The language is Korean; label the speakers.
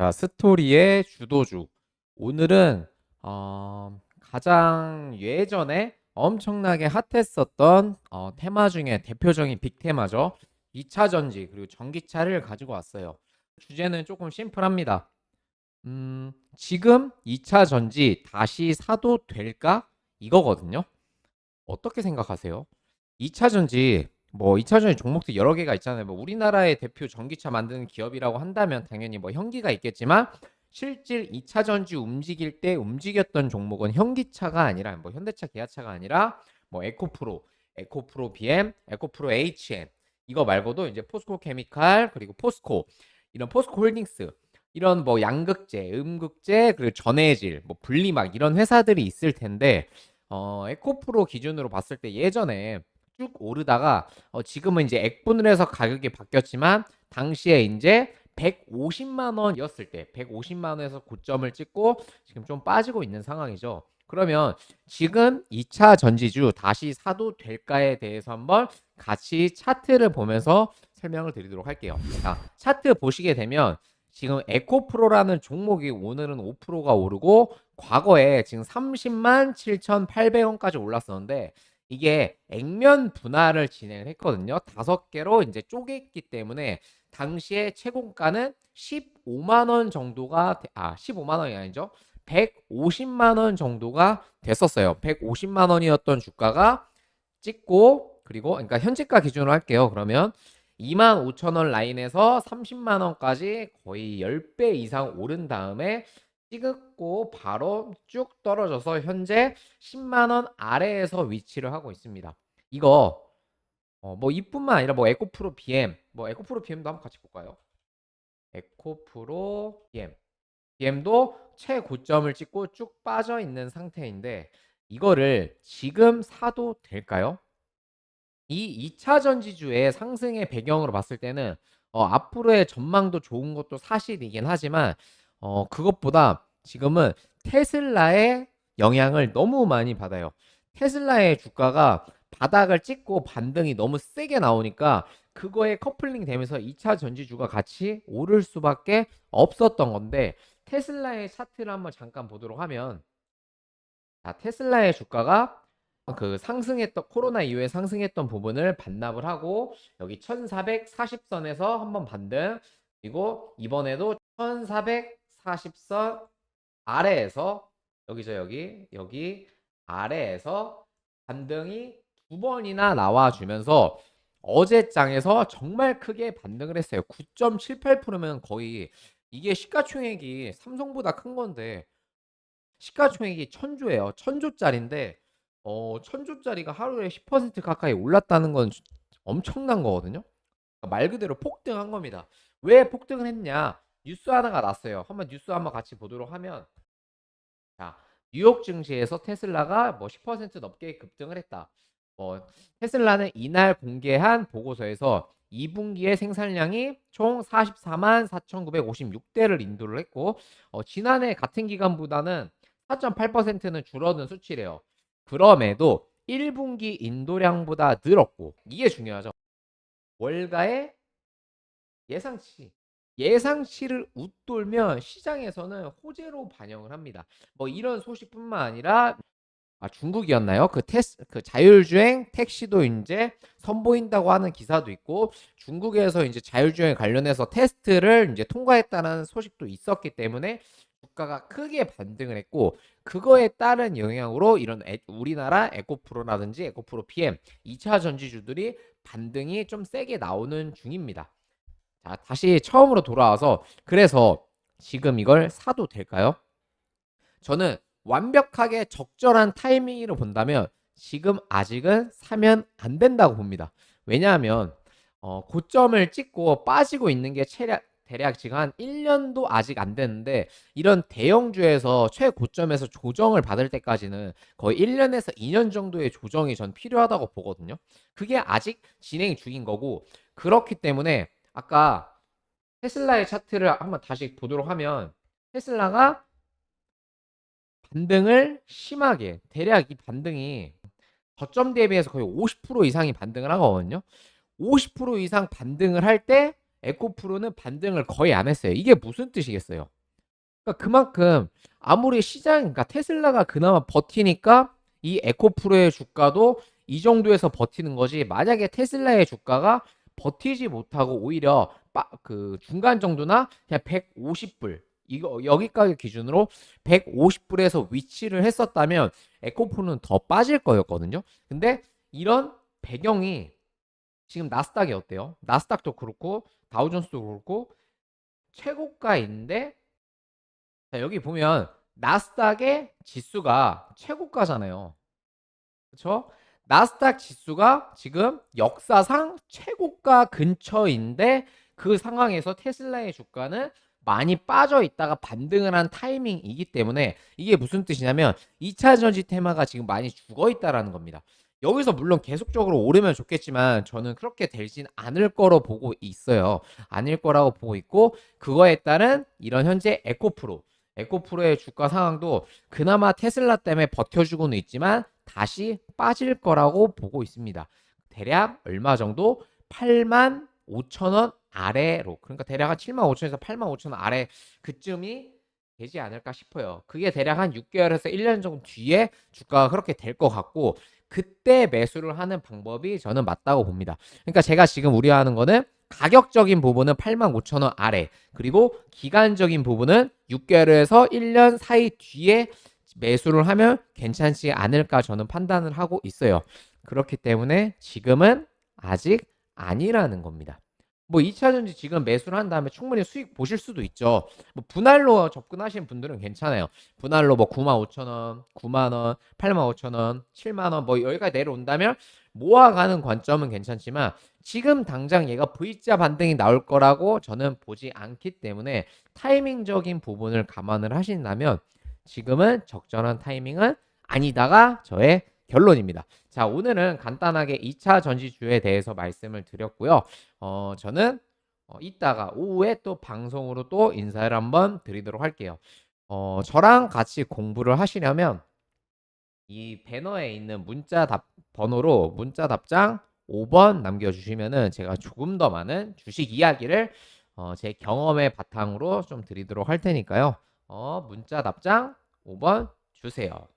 Speaker 1: 자, 스토리의 주도주. 오늘은 어, 가장 예전에 엄청나게 핫했었던 어, 테마 중에 대표적인 빅테마죠. 2차 전지 그리고 전기차를 가지고 왔어요. 주제는 조금 심플합니다. 음, 지금 2차 전지 다시 사도 될까? 이거거든요. 어떻게 생각하세요? 2차 전지 뭐 2차 전지 종목도 여러 개가 있잖아요. 뭐 우리나라의 대표 전기차 만드는 기업이라고 한다면 당연히 뭐 현기가 있겠지만 실질 2차 전지 움직일 때 움직였던 종목은 현기차가 아니라 뭐 현대차, 기아차가 아니라 뭐 에코프로, 에코프로 BM, 에코프로 HM 이거 말고도 이제 포스코 케미칼 그리고 포스코 이런 포스코 홀딩스 이런 뭐 양극재, 음극재 그리고 전해질, 뭐 분리막 이런 회사들이 있을 텐데 어 에코프로 기준으로 봤을 때 예전에 쭉 오르다가 어 지금은 이제 액분을 해서 가격이 바뀌었지만 당시에 이제 150만 원이었을 때 150만 원에서 고점을 찍고 지금 좀 빠지고 있는 상황이죠. 그러면 지금 2차 전지주 다시 사도 될까에 대해서 한번 같이 차트를 보면서 설명을 드리도록 할게요. 자, 차트 보시게 되면 지금 에코프로라는 종목이 오늘은 5%가 오르고 과거에 지금 30만 7,800원까지 올랐었는데 이게 액면 분할을 진행을 했거든요. 다섯 개로 이제 쪼갰기 때문에 당시에 최고가는 15만 원 정도가 돼- 아 15만 원이 아니죠. 150만 원 정도가 됐었어요. 150만 원이었던 주가가 찍고 그리고 그러니까 현재가 기준으로 할게요. 그러면 2만 5천 원 라인에서 30만 원까지 거의 10배 이상 오른 다음에 찍었고 바로 쭉 떨어져서 현재 10만 원 아래에서 위치를 하고 있습니다. 이거 어, 뭐 이뿐만 아니라 뭐 에코프로 BM, 뭐 에코프로 BM도 한번 같이 볼까요? 에코프로 BM, BM도 최고점을 찍고 쭉 빠져 있는 상태인데 이거를 지금 사도 될까요? 이 2차 전지주의 상승의 배경으로 봤을 때는 어, 앞으로의 전망도 좋은 것도 사실이긴 하지만 어, 그것보다 지금은 테슬라의 영향을 너무 많이 받아요. 테슬라의 주가가 바닥을 찍고 반등이 너무 세게 나오니까 그거에 커플링 되면서 2차 전지주가 같이 오를 수밖에 없었던 건데 테슬라의 차트를 한번 잠깐 보도록 하면 자, 테슬라의 주가가 그 상승했던 코로나 이후에 상승했던 부분을 반납을 하고 여기 1440선에서 한번 반등 그리고 이번에도 1440선 아래에서 여기죠 여기 여기 아래에서 반등이 두 번이나 나와주면서 어제 장에서 정말 크게 반등을 했어요 9.78%면 거의 이게 시가총액이 삼성보다 큰 건데 시가총액이 천조예요 천조짜리인데 어, 천조짜리가 하루에 10% 가까이 올랐다는 건 주- 엄청난 거거든요. 그러니까 말 그대로 폭등한 겁니다. 왜 폭등을 했냐? 뉴스 하나가 났어요. 한번 뉴스 한번 같이 보도록 하면 자, 뉴욕 증시에서 테슬라가 뭐 10% 넘게 급등을 했다. 뭐 테슬라는 이날 공개한 보고서에서 2분기의 생산량이 총 44만 4,956대를 인도를 했고 어, 지난해 같은 기간보다는 4.8%는 줄어든 수치래요. 그럼에도 1분기 인도량보다 늘었고 이게 중요하죠. 월가의 예상치 예상치를 웃돌면 시장에서는 호재로 반영을 합니다. 뭐 이런 소식뿐만 아니라 아, 중국이었나요? 그 테스 그 자율주행 택시도 이제 선보인다고 하는 기사도 있고 중국에서 이제 자율주행 관련해서 테스트를 이제 통과했다는 소식도 있었기 때문에 주가가 크게 반등을 했고 그거에 따른 영향으로 이런 에- 우리나라 에코프로라든지 에코프로 PM 2차 전지주들이 반등이 좀 세게 나오는 중입니다. 자, 다시 처음으로 돌아와서 그래서 지금 이걸 사도 될까요? 저는 완벽하게 적절한 타이밍으로 본다면 지금 아직은 사면 안 된다고 봅니다. 왜냐하면 어, 고점을 찍고 빠지고 있는 게 체략, 대략 지금 한 1년도 아직 안 됐는데 이런 대형주에서 최고점에서 조정을 받을 때까지는 거의 1년에서 2년 정도의 조정이 전 필요하다고 보거든요. 그게 아직 진행 중인 거고 그렇기 때문에 아까 테슬라의 차트를 한번 다시 보도록 하면 테슬라가 반등을 심하게 대략 이 반등이 저점 대비해서 거의 50% 이상이 반등을 하거든요. 50% 이상 반등을 할 때 에코프로는 반등을 거의 안 했어요. 이게 무슨 뜻이겠어요? 그러니까 그만큼 아무리 시장 그러니까 테슬라가 그나마 버티니까 이 에코프로의 주가도 이 정도에서 버티는 거지. 만약에 테슬라의 주가가 버티지 못하고 오히려 빠, 그 중간 정도나 그냥 150불 이거 여기까지 기준으로 150불에서 위치를 했었다면 에코프로는 더 빠질 거였거든요. 근데 이런 배경이 지금 나스닥이 어때요? 나스닥도 그렇고 다우존스도 그렇고 최고가인데 자, 여기 보면 나스닥의 지수가 최고가잖아요. 그렇죠? 나스닥 지수가 지금 역사상 최고가 근처인데 그 상황에서 테슬라의 주가는 많이 빠져 있다가 반등을 한 타이밍이기 때문에 이게 무슨 뜻이냐면 2차 전지 테마가 지금 많이 죽어 있다라는 겁니다. 여기서 물론 계속적으로 오르면 좋겠지만 저는 그렇게 되진 않을 거로 보고 있어요. 아닐 거라고 보고 있고 그거에 따른 이런 현재 에코프로 에코프로의 주가 상황도 그나마 테슬라 때문에 버텨주고는 있지만 다시 빠질 거라고 보고 있습니다. 대략 얼마 정도? 8만 5천 원 아래로 그러니까 대략 한 7만 5천에서 8만 5천 원 아래 그쯤이 되지 않을까 싶어요. 그게 대략 한 6개월에서 1년 정도 뒤에 주가가 그렇게 될 것 같고 그때 매수를 하는 방법이 저는 맞다고 봅니다. 그러니까 제가 지금 우려하는 거는 가격적인 부분은 8만 5천 원 아래 그리고 기간적인 부분은 6개월에서 1년 사이 뒤에 매수를 하면 괜찮지 않을까 저는 판단을 하고 있어요. 그렇기 때문에 지금은 아직 아니라는 겁니다. 뭐 2차전지 지금 매수를 한 다음에 충분히 수익 보실 수도 있죠. 뭐 분할로 접근하시는 분들은 괜찮아요. 분할로 뭐 9만 5천 원, 9만 원, 8만 5천 원, 7만 원 뭐 여기까지 내려온다면 모아가는 관점은 괜찮지만 지금 당장 얘가 V자 반등이 나올 거라고 저는 보지 않기 때문에 타이밍적인 부분을 감안을 하신다면 지금은 적절한 타이밍은 아니다가 저의 결론입니다. 자, 오늘은 간단하게 2차 전지주에 대해서 말씀을 드렸고요. 어, 저는 어, 이따가 오후에 또 방송으로 또 인사를 한번 드리도록 할게요. 어, 저랑 같이 공부를 하시려면 이 배너에 있는 문자 답 번호로 문자 답장 5번 남겨주시면은 제가 조금 더 많은 주식 이야기를 어, 제 경험의 바탕으로 좀 드리도록 할 테니까요. 어, 문자 답장 5번 주세요.